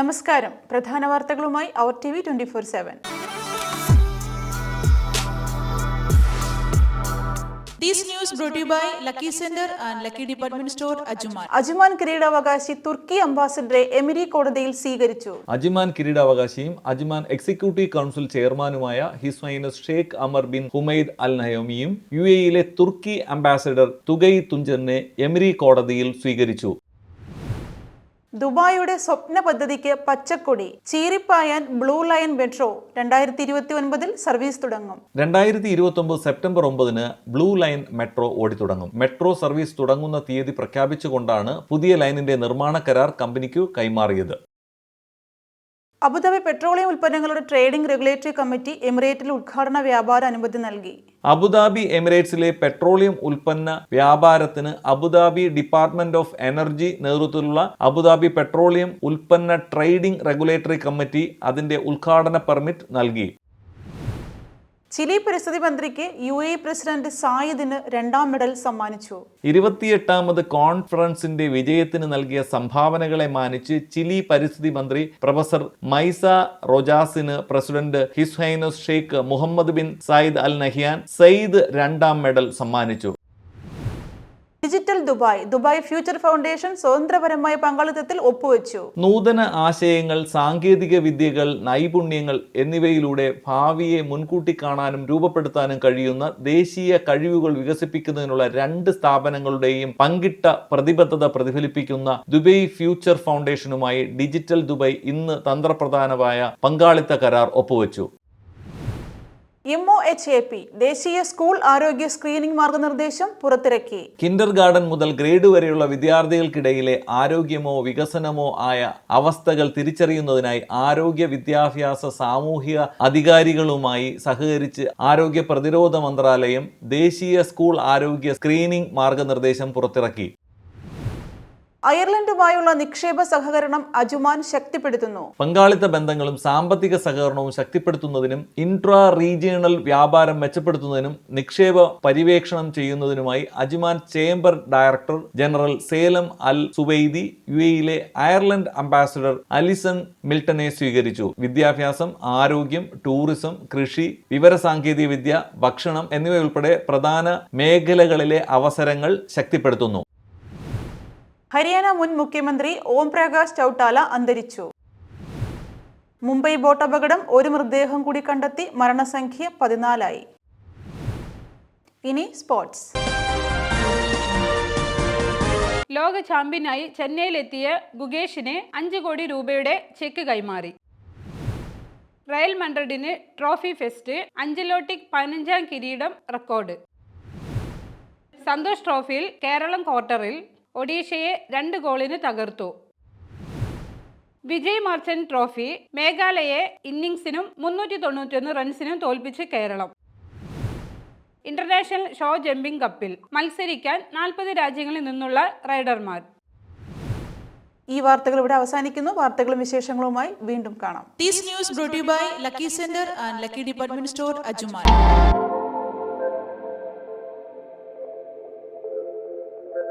നമസ്കാരം. പ്രധാന വാർത്തകളുമായി അവർ T V twenty four seven. This news brought to you by Lucky Center and Lucky Department Store, Ajuman. Ajman കിരീടാവകാശി തുർക്കി അംബാസിഡറെ എമിരി കോടതിയിൽ സ്വീകരിച്ചു. അജ്മാൻ കിരീടാവകാശിയും അജ്മാൻ എക്സിക്യൂട്ടീവ് കൗൺസിൽ ചെയർമാനുമായ his minus Sheikh Ammar bin Humaid Al നയോമിയും U എയിലെ തുർക്കി അംബാസഡർ തുഗൈ തുഞ്ചനെ എമിരി കോടതിയിൽ സ്വീകരിച്ചു. ദുബായിയുടെ സ്വപ്ന പദ്ധതിക്ക് പച്ചക്കൊടി ചീറിപ്പായാൻ ബ്ലൂ ലൈൻ മെട്രോ രണ്ടായിരത്തി ഇരുപത്തി ഒൻപതിൽ സർവീസ് തുടങ്ങും. രണ്ടായിരത്തി ഇരുപത്തി ഒമ്പത് സെപ്റ്റംബർ ഒമ്പതിന് ബ്ലൂ ലൈൻ മെട്രോ ഓടി തുടങ്ങും. മെട്രോ സർവീസ് തുടങ്ങുന്ന തീയതി പ്രഖ്യാപിച്ചുകൊണ്ടാണ് പുതിയ ലൈനിന്റെ നിർമ്മാണ കരാർ കമ്പനിക്കു കൈമാറിയത്. അബുദാബി പെട്രോളിയം ഉൽപ്പന്നങ്ങളുടെ ട്രേഡിംഗ് റെഗുലേറ്ററി കമ്മിറ്റി എമിറേറ്റിൽ ഉദ്ഘാടന വ്യാപാര അനുമതി നൽകി. അബുദാബി എമിറേറ്റ്സിലെ പെട്രോളിയം ഉൽപ്പന്ന വ്യാപാരത്തിന് Abu Dhabi department of energy നേതൃത്വത്തിലുള്ള അബുദാബി പെട്രോളിയം ഉൽപ്പന്ന ട്രേഡിംഗ് റെഗുലേറ്ററി കമ്മിറ്റി അതിന്റെ ഉദ്ഘാടന പെർമിറ്റ് നൽകി. ചിലി പരിസ്ഥിതി മന്ത്രിക്ക് യു എ പ്രസിഡന്റ് സായിദിന് രണ്ടാം മെഡൽ സമ്മാനിച്ചു. ഇരുപത്തിയെട്ടാമത് കോൺഫറൻസിന്റെ വിജയത്തിന് നൽകിയ സംഭാവനകളെ മാനിച്ച് ചിലി പരിസ്ഥിതി മന്ത്രി professor Maisa റൊജാസിന് president His Highness Sheikh Mohammed bin Zayed Al Nahyan Zayed രണ്ടാം മെഡൽ സമ്മാനിച്ചു. Digital Dubai. Dubai future foundation സ്വതന്ത്രപരമായ പങ്കാളിത്തത്തിൽ ഒപ്പുവെച്ചു. നൂതന ആശയങ്ങൾ സാങ്കേതിക വിദ്യകൾ നൈപുണ്യങ്ങൾ എന്നിവയിലൂടെ ഭാവിയെ മുൻകൂട്ടി കാണാനും രൂപപ്പെടുത്താനും കഴിയുന്ന ദേശീയ കഴിവുകൾ വികസിപ്പിക്കുന്നതിനുള്ള രണ്ട് സ്ഥാപനങ്ങളുടെയും പങ്കിട്ട പ്രതിബദ്ധത പ്രതിഫലിപ്പിക്കുന്ന ദുബൈ ഫ്യൂച്ചർ ഫൗണ്ടേഷനുമായി ഡിജിറ്റൽ ദുബായ് ഇന്ന് തന്ത്രപ്രധാനമായ പങ്കാളിത്ത കരാർ ഒപ്പുവെച്ചു. M O H A P ദേശീയ സ്കൂൾ ആരോഗ്യ സ്ക്രീനിംഗ് മാർഗനിർദ്ദേശം പുറത്തിറക്കി. കിൻഡർ ഗാർഡൻ മുതൽ ഗ്രേഡ് വരെയുള്ള വിദ്യാർത്ഥികൾക്കിടയിലെ ആരോഗ്യമോ വികസനമോ ആയ അവസ്ഥകൾ തിരിച്ചറിയുന്നതിനായി ആരോഗ്യ വിദ്യാഭ്യാസ സാമൂഹിക അധികാരികളുമായി സഹകരിച്ച് ആരോഗ്യ പ്രതിരോധ മന്ത്രാലയം ദേശീയ സ്കൂൾ ആരോഗ്യ സ്ക്രീനിംഗ് മാർഗനിർദ്ദേശം പുറത്തിറക്കി. അയർലൻഡുമായുള്ള നിക്ഷേപ സഹകരണം അജുമാൻ ശക്തിപ്പെടുത്തുന്നു. പങ്കാളിത്ത ബന്ധങ്ങളും സാമ്പത്തിക സഹകരണവും ശക്തിപ്പെടുത്തുന്നതിനും ഇൻട്രാ റീജിയണൽ വ്യാപാരം മെച്ചപ്പെടുത്തുന്നതിനും നിക്ഷേപ പര്യവേക്ഷണം ചെയ്യുന്നതിനുമായി Ajman chamber director general Salem Al Subaidi U എയിലെ അയർലൻഡ് അംബാസഡർ അലിസൺ മിൽട്ടനെ സ്വീകരിച്ചു. വിദ്യാഭ്യാസം ആരോഗ്യം ടൂറിസം കൃഷി വിവരസാങ്കേതിക വിദ്യ ഭക്ഷണം എന്നിവയുൾപ്പെടെ പ്രധാന മേഖലകളിലെ അവസരങ്ങൾ ശക്തിപ്പെടുത്തുന്നു. ഹരിയാന മുൻ മുഖ്യമന്ത്രി ഓം പ്രകാശ് ചൌട്ടാല അന്തരിച്ചു. മുംബൈ ബോട്ട് അപകടം ഒരു മൃതദേഹം കൂടി കണ്ടെത്തി മരണസംഖ്യ പതിനാലായി. ഇനി സ്പോർട്സ്. ലോക ചാമ്പ്യനായി ചെന്നൈയിലെത്തിയ ഗുഗേഷിന് അഞ്ച് കോടി രൂപയുടെ ചെക്ക് കൈമാറി. റയൽ മൺഡ്രഡിന് ട്രോഫി ഫെസ്റ്റ് അഞ്ചലോട്ടിക് പതിനഞ്ചാം കിരീടം റെക്കോർഡ്. സന്തോഷ് ട്രോഫിയിൽ കേരളം ക്വാർട്ടറിൽ ഒഡീഷയെ രണ്ട് ഗോളിന് തകർത്തു. വിജയ് മർച്ചന്റ് ട്രോഫി മേഘാലയെ ഇന്നിംഗ്സിനും മുന്നൂറ്റി തൊണ്ണൂറ്റൊന്ന് റൺസിനും തോൽപ്പിച്ച് കേരളം. ഇന്റർനാഷണൽ ഷോ ജമ്പിംഗ് കപ്പിൽ മത്സരിക്കാൻ നാൽപ്പത് രാജ്യങ്ങളിൽ നിന്നുള്ള റൈഡർമാർ. ഈ വാർത്തകൾ ഇവിടെ അവസാനിക്കുന്നു. വാർത്തകളും വിശേഷങ്ങളുമായി വീണ്ടും കാണാം. This news brought to you by Lucky Center and Lucky Department Store, Ajuman.